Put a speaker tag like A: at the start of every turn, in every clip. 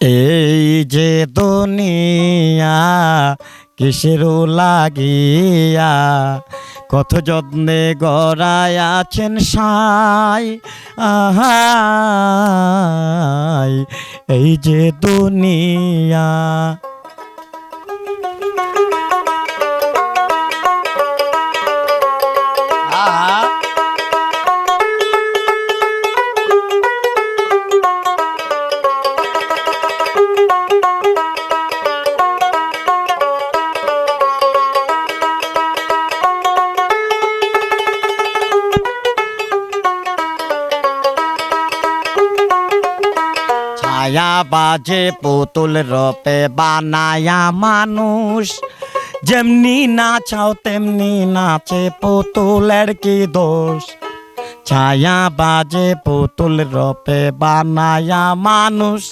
A: এই যে দুনিয়া কিসের লাগিয়া? কত যত্নে গড়ায় আছেন সাই আহা এই যে দুনিয়া ছায়া বাজে, পুতুল রপে বানায়া মানুষ। যেমনি নাচাও, তেমনি নাচে পুতুলের কি দোষ? ছায়া বাজে, পুতুল রপে বানায়া মানুষ।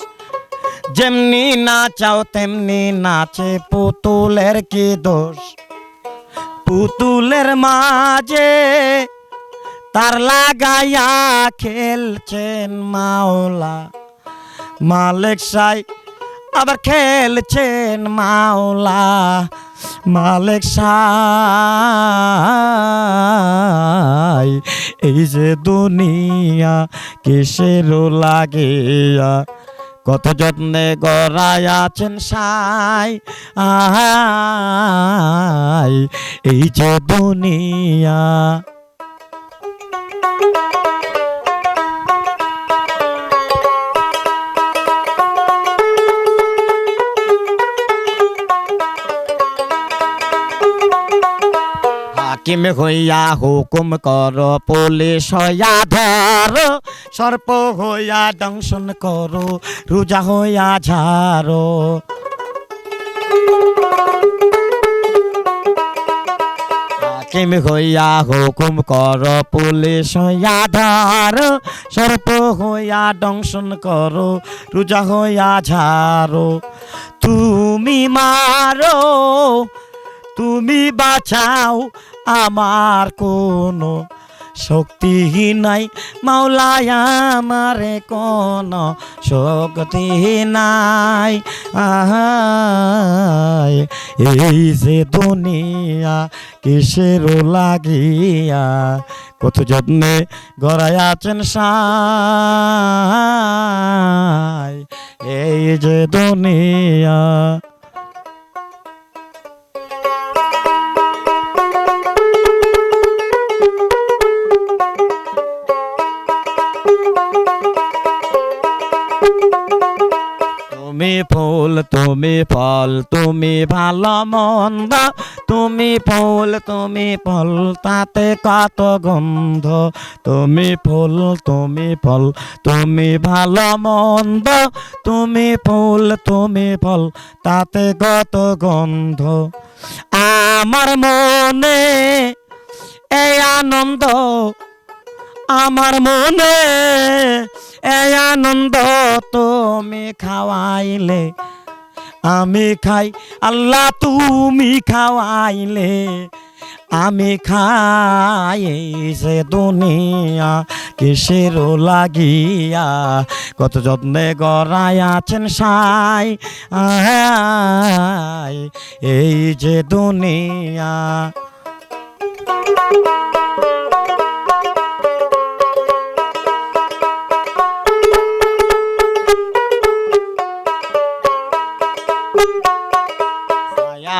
A: যেমনি নাচাও, তেমনি নাচে পুতুলের কি দোষ? পুতুলের মাঝে তার লাগাইয়া খেলছেন মাওলা। মালিক সাই, আবার খেলছেন মাওলা। মালিক সাই, এই যে দুনিয়া কিসের লাগিয়া, কত যত্নে গড়াই আছেন সাই আই এই যে দুনিয়া। হাকিম হইয়া হুকুম কর, পুলিশ হইয়া ধর। সর্প হইয়া দংশন করো, রোজা হইয়া ঝাড়ো হাকিম হইয়া হুকুম কর, পুলিশ হইয়া ধর সর্প হইয়া দংশন করো, রোজা হইয়া ঝাড়ো তুমি মারো, তুমি বাঁচাও আমার কোনো শক্তি নাই। মাওলায় আমার কোনো শক্তি নাই। আহাই এই যে দুনিয়া কিসের লাগিয়া, কত যত্নে গড়াই আছেন সাই এই যে দুনিয়া তুমি ফুল, তুমি ফল, তুমি ভালো মন্দ। তুমি ফুল, তুমি ফল, তাতে কত গন্ধ। তুমি ফুল, তুমি ফল, তুমি ভালো মন্দ। তুমি ফুল, তুমি ফল, তাতে কত গন্ধ। আমার মনে এই আনন্দ, আমার মনে এই আনন্দ। তুমি খাওয়াইলে, আমি খাই। আল্লাহ, তুমি খাওয়াইলে, আমি খাই। সে দুনিয়া কিসের লাগিয়া, কত যত্নে গড়াই আছেন সাই এই যে দুনিয়া।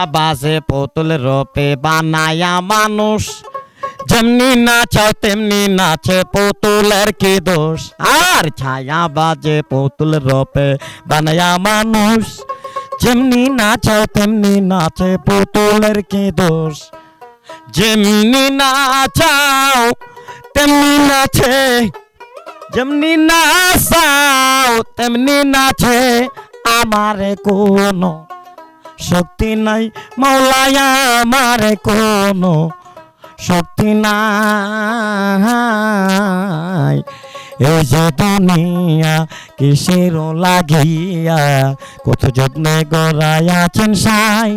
A: বাজে পুতুল রূপে বানায়া মানুষ। যেমনি নাচাও তেমনি নাচে পুতুলের কি দোষ? আর ছায়া বাজে পুতুল রূপে বানায়া মানুষ। যেমনি নাচাও তেমনি নাচে পুতুলের কি দোষ? যেমনি নাচাও, তেমনি নাচে। যেমনি নাচাও, তেমনি নাচে আমারে কোনো শক্তি নাই মৌলায়া আমার কোনো শক্তি নাই। এই যে দুনিয়া কিসের লাগিয়া, কত যত্নে গড়াই আছেন সাই।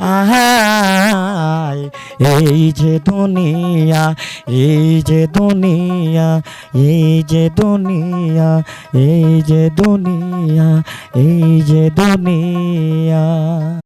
A: আহাই, এই যে দুনিয়া, এই যে দুনিয়া, এই যে দুনিয়া, এই যে দুনিয়া, এই যে দুনিয়া।